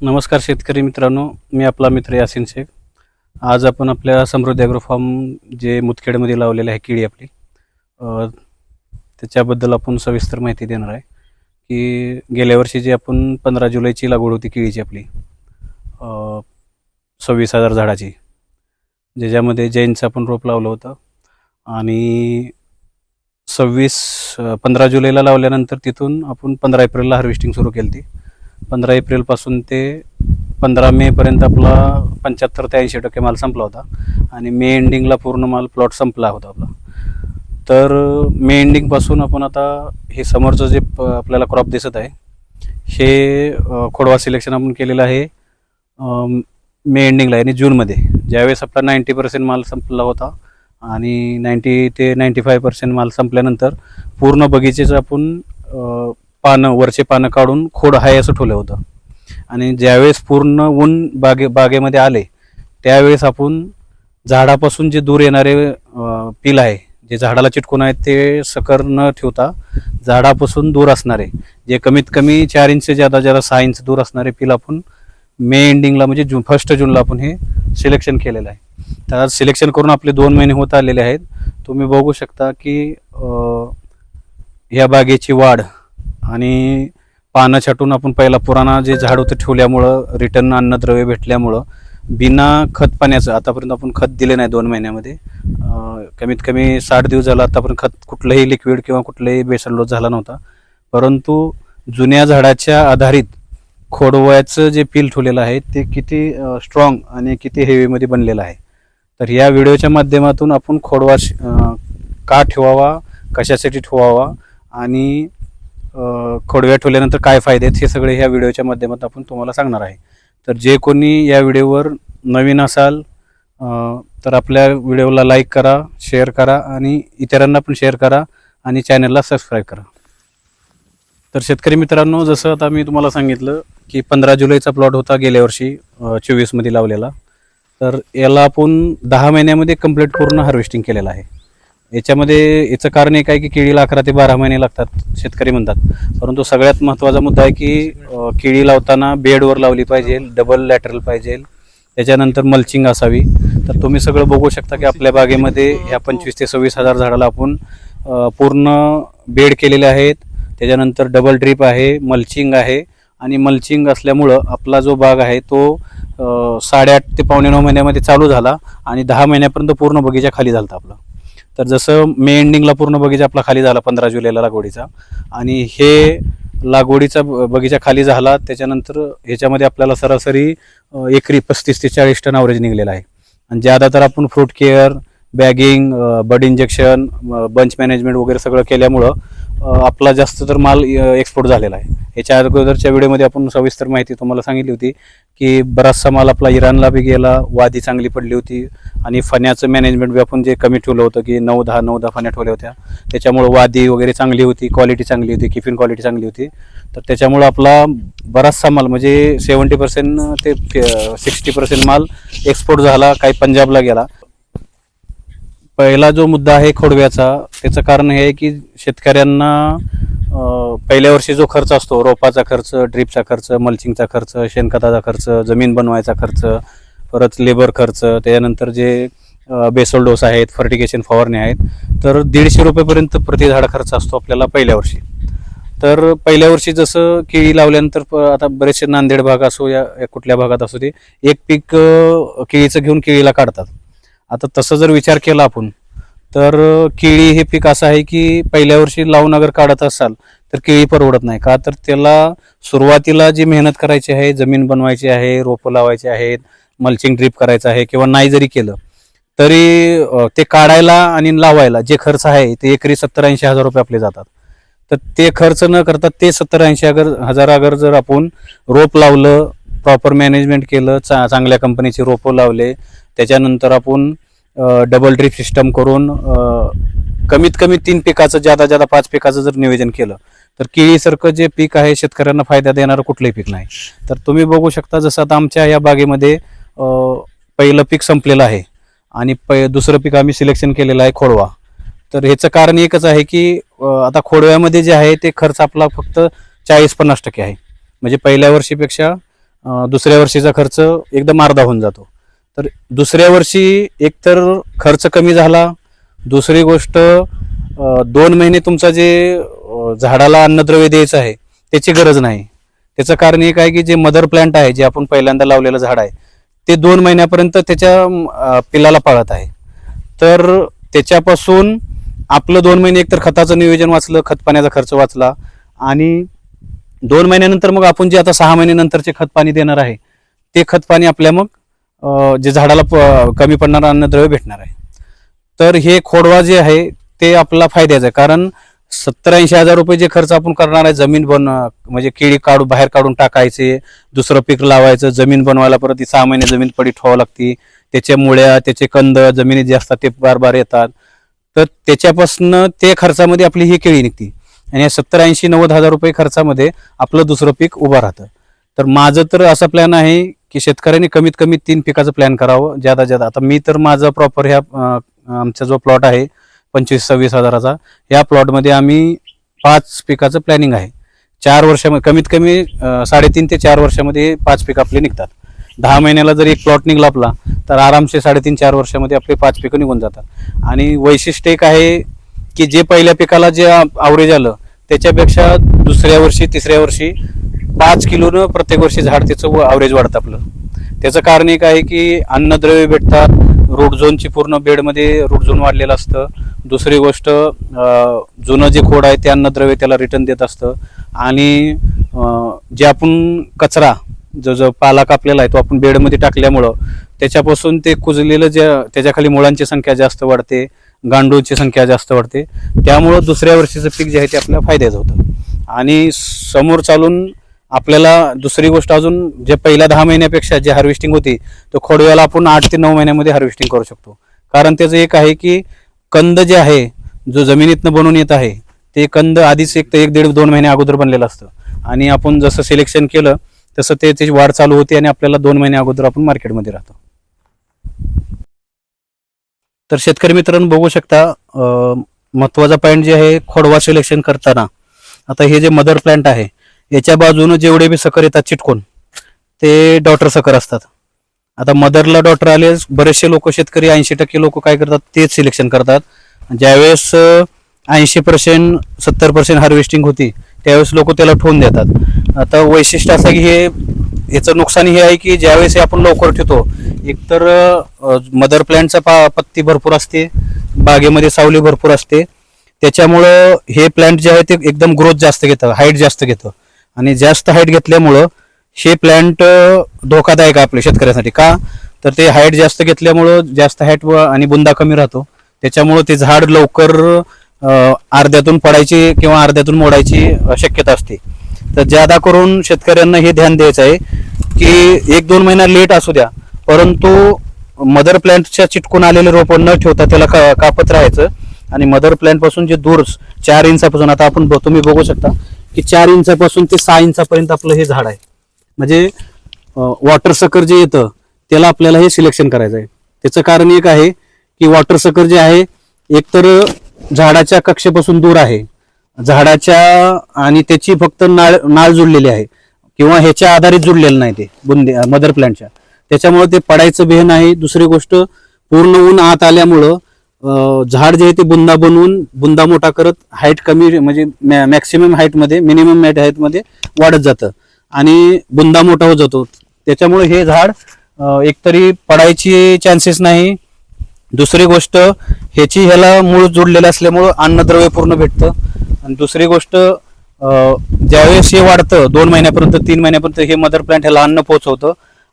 नमस्कार शेतकरी मित्रांनो मी आपला मित्र यासिन शेख. आज आपण आपल्या समृद्धी ॲग्रो फार्म जे मुतखेडमध्ये लावलेले आहे केळी आपली त्याच्याबद्दल आपण सविस्तर माहिती देणार आहे की गेल्या वर्षी जी आपण पंधरा जुलैची लागवड होती केळीची आपली सव्वीस हजार झाडाची ज्याच्यामध्ये जैनचं आपण रोप लावलं होतं आणि सव्वीस पंधरा जुलैला लावल्यानंतर तिथून आपण पंधरा एप्रिलला हार्वेस्टिंग सुरू केली ती पंधरा एप्रिलपासून ते पंधरा मेपर्यंत आपला पंच्याहत्तर ते ऐंशी टक्के माल संपला होता. आणि मे एंडिंगला पूर्ण माल प्लॉट संपला होता आपला. तर मे एंडिंगपासून आपण आता हे समोरचं जे प- आपल्याला क्रॉप दिसत आहे हे खोडवा सिलेक्शन आपण केलेलं आहे मे एंडिंगला आणि जूनमध्ये ज्यावेळेस आपला नाईंटी पर्सेंट माल संपला होता आणि नाईंटी ते नाईंटी फाय पर्सेंट माल संपल्यानंतर पूर्ण बगीचेचं आपण पानं वरचे पानं काढून खोड आहे असं ठेवलं होतं. आणि ज्यावेळेस पूर्ण ऊन बागे बागेमध्ये आले त्यावेळेस आपण झाडापासून जे दूर येणारे पिल पील आहे जे झाडाला चिटकून आहेत ते सकर न ठेवता झाडापासून दूर असणारे जे कमीत कमी चार इंच ज्यादा ज्यादा सहा इंच दूर असणारे पील आपण मे एंडिंगला म्हणजे जून फर्स्ट जूनला आपण हे सिलेक्शन केलेलं आहे. तर सिलेक्शन करून आपले दोन महिने होत आलेले आहेत. तुम्ही बघू शकता की ह्या बागेची वाढ आणि पानं छाटून आपण पहिला पुराणा जे झाड होतं ठेवल्यामुळं रिटर्न अन्नद्रव्य भेटल्यामुळं बिना खत पाण्याचं आतापर्यंत आपण खत दिले नाही दोन महिन्यामध्ये. कमीत कमी साठ दिवस झाला आतापर्यंत खत कुठलंही लिक्विड किंवा कुठलंही बेसल झाला नव्हता. परंतु जुन्या झाडाच्या आधारित खोडवयाचं जे पील ठेवलेलं आहे ते किती स्ट्रॉंग आणि किती हेवीमध्ये बनलेलं आहे. तर या व्हिडिओच्या माध्यमातून आपण खोडवा का ठेवावा कशासाठी ठेवावा आणि खोडव्या ठेवल्यानंतर काय फायदे आहेत हे सगळे ह्या व्हिडिओच्या माध्यमात आपण तुम्हाला सांगणार आहे. तर जे कोणी या व्हिडिओवर नवीन असाल तर आपल्या व्हिडिओला लाईक करा शेअर करा आणि इतरांना पण शेअर करा आणि चॅनलला सबस्क्राईब करा. तर शेतकरी मित्रांनो जसं आता मी तुम्हाला सांगितलं की पंधरा जुलैचा प्लॉट होता गेल्या वर्षी चोवीसमध्ये लावलेला. तर याला आपण दहा महिन्यामध्ये कंप्लीट पूर्ण हार्वेस्टिंग केलेलं आहे. याच्यामध्ये याचं कारण एक आहे की केळीला अकरा ते बारा महिने लागतात शेतकरी म्हणतात. परंतु सगळ्यात महत्त्वाचा मुद्दा आहे की केळी लावताना बेडवर लावली पाहिजे डबल लॅटरल पाहिजे. त्याच्यानंतर मल्चिंग असावी. तर तुम्ही सगळं बघू शकता की आपल्या बागेमध्ये ह्या पंचवीस ते सव्वीस हजार झाडाला आपण पूर्ण बेड केलेले आहेत. त्याच्यानंतर डबल ड्रीप आहे मल्चिंग आहे. आणि मल्चिंग असल्यामुळं आपला जो बाग आहे तो साडेआठ ते पावणे नऊ महिन्यामध्ये चालू झाला आणि दहा महिन्यापर्यंत पूर्ण बगीचा खाली झाला आपला. तर जसं मे एंडिंगला पूर्ण बगीचा आपला खाली झाला पंधरा जुलैला लागवडीचा. आणि हे लागवडीचा बगीचा खाली झाला त्याच्यानंतर ह्याच्यामध्ये आपल्याला सरासरी एकरी पस्तीस ते चाळीस टन ॲव्हरेज निघलेला आहे. आणि ज्यादा तर आपण fruit care bagging bud injection bunch management वगैरे सगळं केल्यामुळं आपला जास्त तर माल एक्सपोर्ट झालेला आहे. याच्या अगोदरच्या व्हिडिओमध्ये आपण सविस्तर माहिती तुम्हाला सांगितली होती की बराचसा माल आपला इराणला बी गेला वादी चांगली पडली होती आणि फण्याचं मॅनेजमेंट बी आपण जे कमी ठेवलं होतं की नऊ दहा नऊ दहा फण्या ठेवल्या होत्या. त्याच्यामुळं वादी वगैरे चांगली होती क्वालिटी चांगली होती किफिन क्वालिटी चांगली होती. तर त्याच्यामुळं आपला बराचसा माल म्हणजे सेवन्टी पर्सेंट ते सिक्स्टी पर्सेंट माल एक्सपोर्ट झाला काही पंजाबला गेला. पहिला जो मुद्दा आहे खोडव्याचा त्याचं कारण हे आहे की शेतकऱ्यांना पहिल्या वर्षी जो खर्च असतो रोपाचा खर्च ड्रीपचा खर्च मल्चिंगचा खर्च शेणखताचा खर्च जमीन बनवायचा खर्च परत लेबर खर्च त्याच्यानंतर जे बेसल डोस आहेत फर्टिगेशन फवारणी आहेत तर दीडशे रुपयेपर्यंत प्रति झाड खर्च असतो आपल्याला पहिल्या वर्षी. तर पहिल्या वर्षी जसं केळी लावल्यानंतर प- आता बरेचसे नांदेड भाग असो या कुठल्या भागात असो ते एक पीक केळीचं घेऊन केळीला काढतात. आता तसं जर विचार केला आपण तर केळी हे पीक असं आहे की पहिल्या वर्षी लावून अगर काढत असाल तर केळी परवडत नाही. का? तर त्याला सुरुवातीला जी मेहनत करायची आहे जमीन बनवायची आहे रोपं लावायची आहेत मल्चिंग ड्रीप करायचं आहे किंवा नाही जरी केलं तरी ते काढायला आणि लावायला जे खर्च आहे ते एकरी सत्तर ऐंशी हजार रुपये आपले जातात. तर ते खर्च न करता ते सत्तर ऐंशी अगर हजार अगर जर आपण रोप लावलं प्रॉपर मॅनेजमेंट केलं चा चांगल्या कंपनीचे रोपं लावले त्याच्यानंतर आपण डबल ड्रीप सिस्टम करून कमीत कमी तीन पिकाचं ज्यादा ज्यादा पाच पिकाचं जर नियोजन केलं तर केळीसारखं जे पीक आहे शेतकऱ्यांना फायदा देणारं कुठलंही पीक नाही. तर तुम्ही बघू शकता जसं आता आमच्या या बागेमध्ये पहिलं पीक संपलेलं आहे आणि पै दुसरं पीक आम्ही सिलेक्शन केलेलं आहे खोडवा. तर ह्याचं कारण एकच आहे की आता खोडव्यामध्ये जे आहे ते खर्च आपला फक्त चाळीस पन्नास टक्के आहे. म्हणजे पहिल्या वर्षीपेक्षा दुसऱ्या वर्षीचा खर्च एकदम अर्धा होऊन जातो. तर दुसऱ्या वर्षी एकतर खर्च कमी झाला. दुसरी गोष्ट दोन महिने तुमचा जे झाडाला अन्नद्रव्य द्यायचं आहे त्याची गरज नाही. त्याचं कारण एक आहे की जे मदर प्लांट आहे जे आपण पहिल्यांदा लावलेलं झाड आहे ते दोन महिन्यापर्यंत त्याच्या पिलाला पाळत आहे. तर त्याच्यापासून आपलं दोन महिने एकतर खताचं नियोजन वाचलं खतपाण्याचा खर्च वाचला आणि दोन महिन्यानंतर मग आपण जे आता सहा महिन्यानंतरचे खतपाणी देणार आहे ते खतपाणी आपल्या मग जे झाडाला प- कमी पडणारं अन्नद्रव्य भेटणार आहे. तर हे खोडवा जे आहे ते आपला फायद्याचं आहे. कारण सत्तर ऐंशी हजार रुपये जे खर्च आपण करणार आहे जमीन बन म्हणजे केळी काढू बाहेर काढून टाकायचे दुसरं पीक लावायचं जमीन बनवायला परत ती सहा महिने जमीन पडी ठेवावं लागती. त्याच्या मुळ्या त्याचे कंद जमिनीत जे असतात ते बार बार येतात. तर त्याच्यापासून ते खर्चामध्ये आपली ही केळी निघती. आणि या सत्तर ऐंशी नव्वद हजार रुपये खर्चामध्ये आपलं दुसरं पीक उभं राहतं. तर माझं तर असा प्लॅन आहे की शेतकऱ्यांनी कमीत कमी तीन पिकाचं प्लॅन करावं ज्यादा ज्यादा. आता मी तर माझं प्रॉपर ह्या आमचा जो प्लॉट आहे पंचवीस सव्वीस हजाराचा या प्लॉटमध्ये आम्ही पाच पिकाचं प्लॅनिंग आहे. चार वर्षामध्ये कमीत कमी साडेतीन ते चार वर्षामध्ये पाच पिकं आपले निघतात. दहा महिन्याला जर एक प्लॉट निघला आपला तर आरामसे साडेतीन चार वर्षामध्ये आपले पाच पिकं निघून जातात. आणि वैशिष्ट्य एक आहे की जे पहिल्या पिकाला जे आवरेज आलं त्याच्यापेक्षा दुसऱ्या वर्षी तिसऱ्या वर्षी पाच किलोनं प्रत्येक वर्षी झाड त्याचं ॲव्हरेज वाढतं आपलं. त्याचं कारण एक आहे की अन्नद्रव्य भेटतात रूट झोनची पूर्ण बेडमध्ये रूट झोन वाढलेलं असतं. दुसरी गोष्ट जुनं जे खोड आहे ते अन्नद्रव्य त्याला रिटर्न देत असतं. आणि जे आपण कचरा जो जो पाला कापलेला आहे तो आपण बेडमध्ये टाकल्यामुळं त्याच्यापासून ते कुजलेलं जे त्याच्याखाली मुळांची संख्या जास्त वाढते गांडूळची संख्या जास्त वाढते. त्यामुळं दुसऱ्या वर्षीचं पीक जे आहे ते आपल्या फायद्याचं होतं. आणि समोर चालून आपल्याला दुसरी गोष्ट अजून जे पहिल्या दहा महिन्यापेक्षा जे हार्वेस्टिंग होती तो खोडव्याला आपण आठ ते नऊ महिन्यामध्ये हार्वेस्टिंग करू शकतो. कारण त्याचं एक आहे की कंद जे आहे जो जमिनीतनं बनून येत आहे ते कंद आधीच एक तर एक दीड दोन महिने अगोदर बनलेलं असतं. आणि आपण जसं सिलेक्शन केलं तसं ते त्याची वाढ चालू होते आणि आपल्याला दोन महिने अगोदर आपण मार्केटमध्ये राहतो. तर शेतकरी मित्रांनो बघू शकता महत्त्वाचा पॉईंट जे आहे खोडवा सिलेक्शन करताना. आता हे जे मदर प्लांट आहे याच्या बाजूनं जेवढे बी सकर येतात चिटकून ते डॉटर सकर असतात. आता मदरला डॉटर आले बरेचसे लोक शेतकरी ऐंशी टक्के लोक काय करतात तेच सिलेक्शन करतात. ज्यावेळेस ऐंशी पर्सेंट सत्तर पर्सेंट हार्वेस्टिंग होती त्यावेळेस लोक त्याला ठेवून देतात. आता वैशिष्ट्य असं की हे याचं नुकसान हे आहे की ज्यावेळेस हे आपण लवकर ठेवतो एकतर मदर प्लॅन्टचा पा पत्ती भरपूर असते बागेमध्ये सावली भरपूर असते. त्याच्यामुळं हे प्लॅन्ट जे आहे ते एकदम ग्रोथ जास्त घेतं हाईट जास्त घेतं. आणि जास्त हाईट घेतल्यामुळं हे प्लॅन्ट धोकादायक आहे आपल्या शेतकऱ्यासाठी. का? तर ते हाईट जास्त घेतल्यामुळं जास्त हाईट आणि बुंदा कमी राहतो. त्याच्यामुळं ते झाड लवकर अर्ध्यातून पडायची किंवा अर्ध्यातून मोडायची शक्यता असते. तर ज्यादा करून शेतकऱ्यांना हे ध्यान द्यायचं आहे की एक दोन महिना लेट असू द्या परंतु मदर प्लॅन्टच्या चिटकून आलेले रोपं न ठेवता त्याला का- कापत राहायचं. आणि मदर प्लॅन्टपासून जे दूर चार इंचापासून आता आपण तुम्ही बघू शकता की चार इंचापासून ते सहा इंचापर्यंत आपलं हे झाड आहे. म्हणजे वॉटर सकर जे येतं त्याला आपल्याला हे सिलेक्शन करायचं आहे. त्याचं कारण एक आहे की वॉटर सकर जे आहे एकतर झाडाच्या कक्षेपासून दूर आहे. झाडाच्या आणि त्याची फक्त नाळ नाळ जुडलेली आहे. किंवा ह्याच्या आधारित जुडलेलं नाही ते बुंदे मदर प्लॅन्टच्या त्याच्यामुळे ते पडायचं भेह नाही. दुसरी गोष्ट पूर्ण ऊन आत आल्यामुळं झाड जे आहे ते बुंदा बनवून बुंदा मोठा करत हाईट कमी म्हणजे मॅक्सिमम हाईटमध्ये मिनिमम हाईटमध्ये वाढत जातं. आणि बुंदा मोठा होत जातो. त्याच्यामुळे हे झाड एकतरी पडायची चान्सेस नाही. दुसरी गोष्ट ह्याची ह्याला मूळ जोडलेलं असल्यामुळं अन्नद्रव्य पूर्ण भेटतं. आणि दुसरी गोष्ट ज्यावेळेस हे वाढतं दोन महिन्यापर्यंत तीन महिन्यापर्यंत हे मदर प्लांट ह्याला अन्न पोचवतं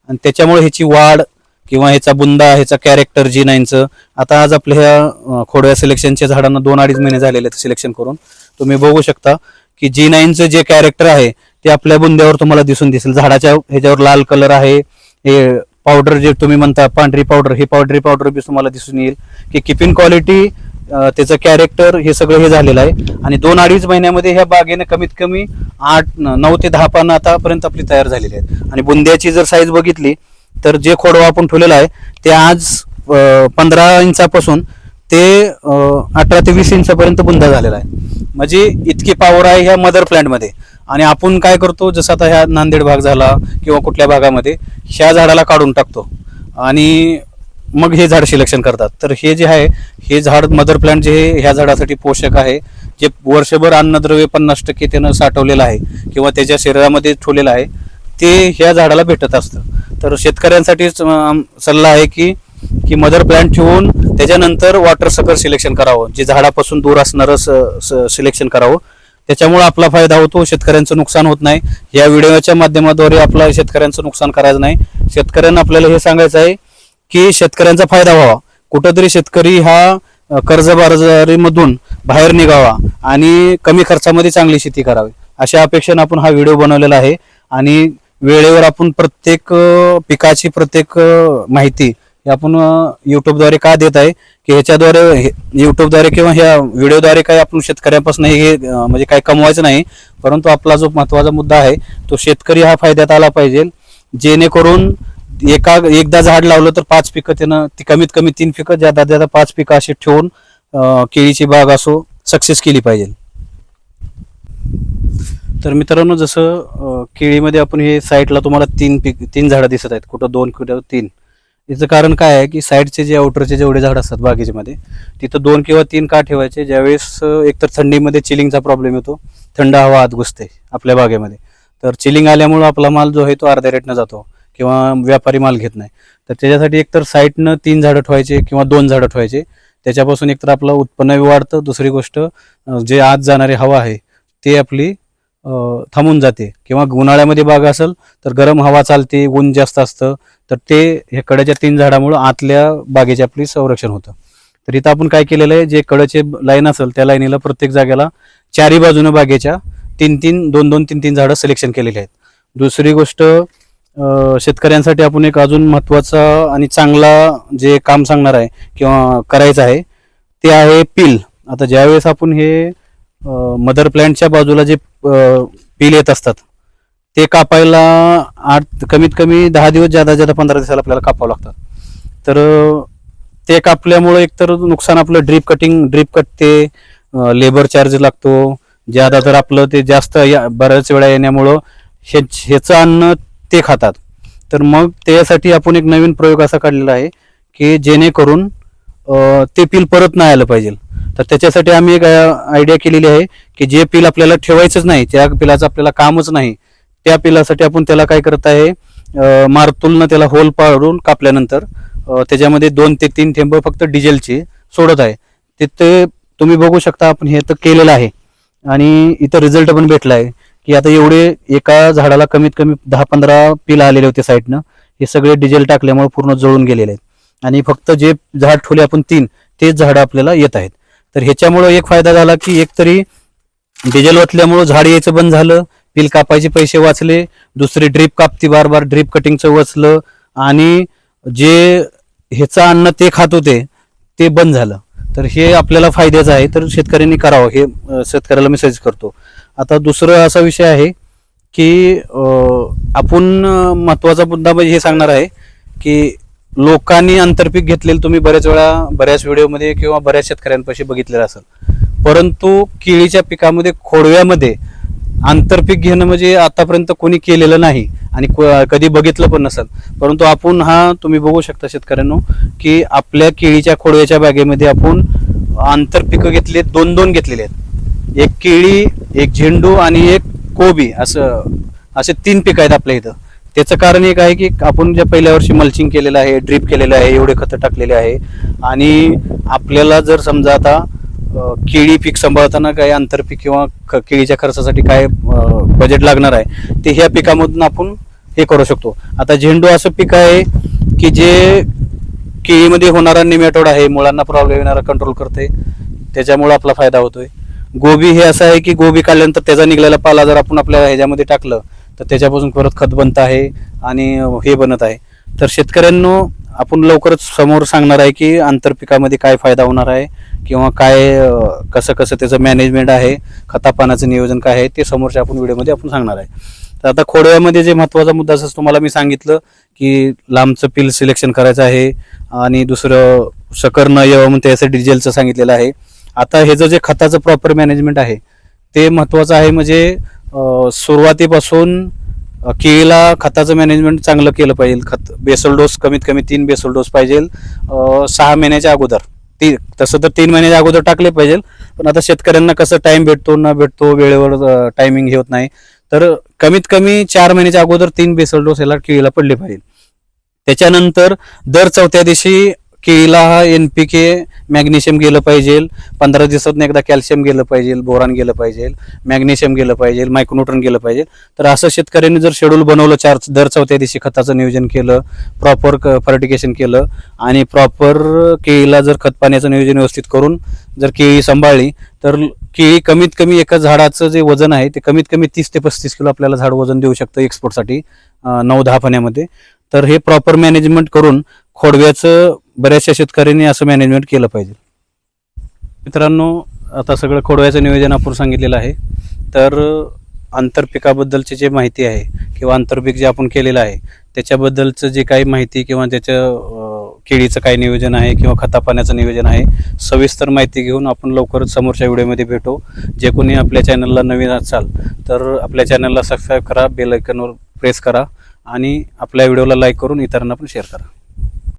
आणि त्याच्यामुळे ह्याची वाढ किंवा ह्याचा बुंदा ह्याचा कॅरेक्टर जी नाईनचं. आता आज आपल्या ह्या खोड्या खोडव्या सिलेक्शनच्या झाडांना दोन अडीच महिने झालेले आहेत सिलेक्शन करून. तुम्ही बघू शकता की जी नाईनचं जे कॅरेक्टर आहे ते आपल्या बुंद्यावर तुम्हाला दिसून दिसेल. झाडाच्या ह्याच्यावर लाल कलर आहे. हे पावडर जे तुम्ही म्हणता पांढरी पावडर ही पावडरी पावडर बी तुम्हाला दिसून येईल. की किपिंग क्वालिटी त्याचं कॅरेक्टर हे सगळं हे झालेलं आहे. आणि दोन अडीच महिन्यामध्ये ह्या बागेने कमीत कमी आठ नऊ ते दहा पानं आतापर्यंत आपली तयार झालेली आहेत. आणि बुंद्याची जर साईज बघितली तर जे खोडवा आपण ठेवलेलं आहे ते आज पंधरा इंचापासून ते अठरा ते वीस इंचापर्यंत बुंदा झालेला आहे. म्हणजे इतकी पॉवर आहे ह्या मदर प्लॅन्टमध्ये आणि आपण काय करतो जसं आता ह्या नांदेड भाग झाला किंवा कुठल्या भागामध्ये ह्या झाडाला काढून टाकतो. आणि मग हे झाड सिलेक्शन करतात. तर हे जे आहे हे झाड मदर प्लांट जे आहे ह्या झाडासाठी पोषक आहे. जे वर्षभर अन्नद्रव्य पन्नास टक्के त्यानं साठवलेलं आहे. किंवा त्याच्या शरीरामध्ये ठेवलेलं आहे. ते ह्या झाडाला भेटत असतं. तर शेतकऱ्यांसाठीच सल्ला आहे की की मदर प्लांट ठेवून त्याच्यानंतर वॉटर सकर सिलेक्शन करावं. जे झाडापासून दूर असणारं सिलेक्शन करावं. त्याच्यामुळे आपला फायदा होतो शेतकऱ्यांचं नुकसान होत नाही. या व्हिडिओच्या माध्यमाद्वारे आपला शेतकऱ्यांचं नुकसान करायचं नाही. शेतकऱ्यांना आपल्याला हे सांगायचं आहे की शेतकऱ्यांचा फायदा व्हावा. कुठंतरी शेतकरी हा कर्जबाजारीमधून बाहेर निघावा आणि कमी खर्चामध्ये चांगली शेती करावी. अशा अपेक्षेने आपण हा व्हिडिओ बनवलेला आहे. आणि वेळेवर आपण प्रत्येक पिकाची प्रत्येक माहिती हे आपण युट्यूबद्वारे का देत आहे? की ह्याच्याद्वारे हे- युट्यूबद्वारे किंवा ह्या व्हिडिओद्वारे काही आपण शेतकऱ्यांपासून हे म्हणजे काही कमवायचं नाही. परंतु आपला जो महत्त्वाचा मुद्दा आहे तो शेतकरी हा फायद्यात आला पाहिजे. जेणेकरून एका एकदा झाड लावलं तर पाच पिकं त्यानं ती कमीत कमी तीन पिकं ज्यादा ज्यादा पाच पिकं अशी ठेवून केळीची बाग असो सक्सेस केली पाहिजे. तर मित्रांनो जसं केळीमध्ये आपण हे साईडला तुम्हाला तीन पिक तीन झाडं दिसत आहेत. कुठं दोन कुठं तीन. याचं कारण काय आहे की साईडचे जे आउटरचे जेवढे झाड असतात बागेच्यामध्ये तिथं दोन किंवा तीन का ठेवायचे? ज्यावेळेस अ, एकतर थंडीमध्ये चिलिंगचा प्रॉब्लेम येतो थंड हवा आत घुसते आपल्या बागेमध्ये. तर चिलिंग आल्यामुळं आपला माल जो आहे तो अर्ध्या रेटनं जातो किंवा व्यापारी माल घेत नाही. तर त्याच्यासाठी एकतर साईडनं तीन झाडं ठेवायचे किंवा दोन झाडं ठेवायचे. त्याच्यापासून एकतर आपलं उत्पन्न वाढतं. दुसरी गोष्ट जे आत जाणारी हवा आहे ते आपली थांबून जाते. किंवा उन्हाळ्यामध्ये बाग असेल तर गरम हवा चालते ऊन जास्त असतं तर ते हे कड्याच्या तीन झाडामुळं आतल्या बागेचे आपली संरक्षण होतं. तर इथं आपण काय केलेलं आहे जे कडचे लाईन असेल त्या लाईनीला प्रत्येक जागेला चारी बाजूनं बागेच्या तीन तीन दोन दोन तीन तीन झाडं सिलेक्शन केलेली आहेत. दुसरी गोष्ट शेतकऱ्यांसाठी आपण एक अजून महत्त्वाचा आणि चांगला जे काम सांगणार आहे किंवा करायचं आहे ते आहे पील. आता ज्यावेळेस आपण हे मदर प्लॅन्टच्या बाजूला जे पील येत असतात. ते कापायला आठ कमीत कमी दहा दिवस ज्यादा ज्यादा पंधरा दिवसाला आपल्याला कापावं लागतात तर ते कापल्यामुळं एकतर नुकसान आपलं ड्रीप कटिंग ड्रीप कट ते लेबर चार्ज लागतो. ज्यादा तर आपलं ते जास्त या- बऱ्याच वेळा येण्यामुळं हे ह्याचं अन्न ते खातात. तर मग त्यासाठी आपण एक नवीन प्रयोग असा काढलेला आहे की जेणेकरून ते पील परत नाही आलं पाहिजे. तर त्याच्यासाठी आम्ही एक आयडिया केलेली आहे की जे पिल आपल्याला ठेवायचंच नाही त्या पिलाचं आपल्याला कामच नाही त्या पिलासाठी आपण त्याला काय करत आहे अ, मारतुलनं त्याला होल पाडून कापल्यानंतर त्याच्यामध्ये दोन ते तीन थेंब फक्त डिझेलचे सोडत आहे. तिथे तुम्ही बघू शकता आपण हे तर केलेलं आहे. आणि इथं रिझल्ट पण भेटला आहे की आता एवढे एका झाडाला कमीत कमी दहा पंधरा पिल आलेले होते साईडनं हे सगळे डिझेल टाकल्यामुळे पूर्ण जळून गेलेले आहेत. आणि फक्त जे झाड ठोले आपण तीन तेच झाडं आपल्याला येत आहेत. तर ह्याच्यामुळं एक फायदा झाला की एक तरी डिझेल वाचल्यामुळं झाड यायचं बंद झालं पिल कापायचे पैसे वाचले दुसरी ड्रीप कापती बार बार ड्रीप कटिंगचं वाचलं आणि जे ह्याचं अन्न ते खात होते ते बंद झालं. तर हे आपल्याला फायद्याचं आहे. तर शेतकऱ्यांनी करावं. हे शेतकऱ्याला मेसेज करतो. आता दुसरं असा विषय आहे की आपण महत्त्वाचा महत्त्वाचा मुद्दा म्हणजे हे सांगणार आहे की लोकांनी आंतरपीक घेतलेलं तुम्ही बऱ्याच वेळा बऱ्याच व्हिडिओमध्ये किंवा बऱ्याच शेतकऱ्यांपाशी बघितलेलं असेल. परंतु केळीच्या पिकामध्ये खोडव्यामध्ये आंतरपीक घेणं म्हणजे आतापर्यंत कोणी केलेलं नाही आणि कधी बघितलं पण नसेल. परंतु आपण हा तुम्ही बघू शकता शेतकऱ्यांनो की आपल्या केळीच्या खोडव्याच्या बागेमध्ये आपण आंतरपिकं घेतले दोन दोन घेतलेले आहेत. एक केळी एक झेंडू आणि एक कोबी असं असे तीन पिकं आहेत आपल्या इथं. त्याचं कारण एक आहे की आपण ज्या पहिल्या वर्षी मल्चिंग केलेलं आहे ड्रीप केलेलं आहे एवढे खतं टाकलेले आहे. आणि आपल्याला जर समजा आता केळी पीक सांभाळताना काय आंतरपीक किंवा ख- केळीच्या खर्चासाठी काय बजेट लागणार आहे ते ह्या पिकामधून आपण हे करू शकतो. आता झेंडू असं पीक आहे की जे केळीमध्ये होणारा निमॅटोड आहे मुळांना प्रॉब्लेम येणारा कंट्रोल करते त्याच्यामुळे आपला फायदा होतोय. गोबी हे असं आहे की गोबी काढल्यानंतर त्याचा निघालेला पाला जर आपण आपल्या ह्याच्यामध्ये टाकलं तर त्याच्यापासून परत खत बनत आहे आणि हे बनत आहे. तर शेतकऱ्यांनो आपण लवकरच समोर सांगणार आहे की आंतरपिकामध्ये काय फायदा होणार आहे किंवा काय कसं कसं त्याचं मॅनेजमेंट आहे खतापानाचं नियोजन काय आहे ते समोरच्या आपण व्हिडिओमध्ये आपण सांगणार आहे. तर आता खोडव्यामध्ये जे महत्त्वाचा मुद्दा असं तुम्हाला मी सांगितलं की लांबचं पिल सिलेक्शन करायचं आहे आणि दुसरं शकर न यावं म्हणून त्यासाठी डिझेलचं सांगितलेलं आहे. आता हे जे खताचं प्रॉपर मॅनेजमेंट आहे ते महत्त्वाचं आहे म्हणजे सुरुवातीपासून केळीला खताचं मॅनेजमेंट चांगलं केलं पाहिजे. खत बेसल डोस कमीत कमी तीन बेसल डोस पाहिजे. सहा महिन्याच्या अगोदर. ती तसं तर तीन महिन्याच्या अगोदर टाकले पाहिजे. पण आता शेतकऱ्यांना कसं टाइम भेटतो न भेटतो वेळेवर टायमिंग घेत होत नाही. तर कमीत कमी चार महिन्याच्या अगोदर तीन बेसल डोस याला केळीला पडले पाहिजे. त्याच्यानंतर दर चौथ्या दिवशी केळीला हा एन पी के मॅग्नेशियम गेलं पाहिजे. पंधरा दिवसातून एकदा कॅल्शियम गेलं पाहिजे बोरान गेलं पाहिजे मॅग्नेशियम गेलं पाहिजे मायक्रोन्यूट्रन गेलं पाहिजे. तर असं शेतकऱ्यांनी जर शेड्यूल बनवलं चार दर चौथ्या दिवशी खताचं नियोजन केलं प्रॉपर फर्टिकेशन केलं आणि प्रॉपर केळीला जर खत पाण्याचं नियोजन व्यवस्थित करून जर केळी सांभाळली तर केळी कमीत कमी एका झाडाचं जे वजन आहे ते कमीत कमी तीस ते पस्तीस किलो आपल्याला झाड वजन देऊ शकतं एक्सपोर्टसाठी नऊ दहा पाण्यामध्ये. तर हे प्रॉपर मॅनेजमेंट करून खोडव्याचं बऱ्याचशा शेतकऱ्यांनी असं मॅनेजमेंट केलं पाहिजे. मित्रांनो आता सगळं खोडवायचं नियोजन आपण सांगितलेलं आहे. तर आंतरपिकाबद्दलची जे माहिती आहे किंवा आंतरपीक जे आपण केलेलं आहे त्याच्याबद्दलचं जे काही माहिती किंवा त्याचं केळीचं काय नियोजन आहे किंवा खतापाण्याचं नियोजन आहे सविस्तर माहिती घेऊन आपण लवकरच समोरच्या व्हिडिओमध्ये भेटू. जे कोणी आपल्या चॅनलला नवीन असाल तर आपल्या चॅनलला सबस्क्राईब करा बेल आयकनवर प्रेस करा आणि आपल्या व्हिडिओला लाईक करून इतरांना पण शेअर करा.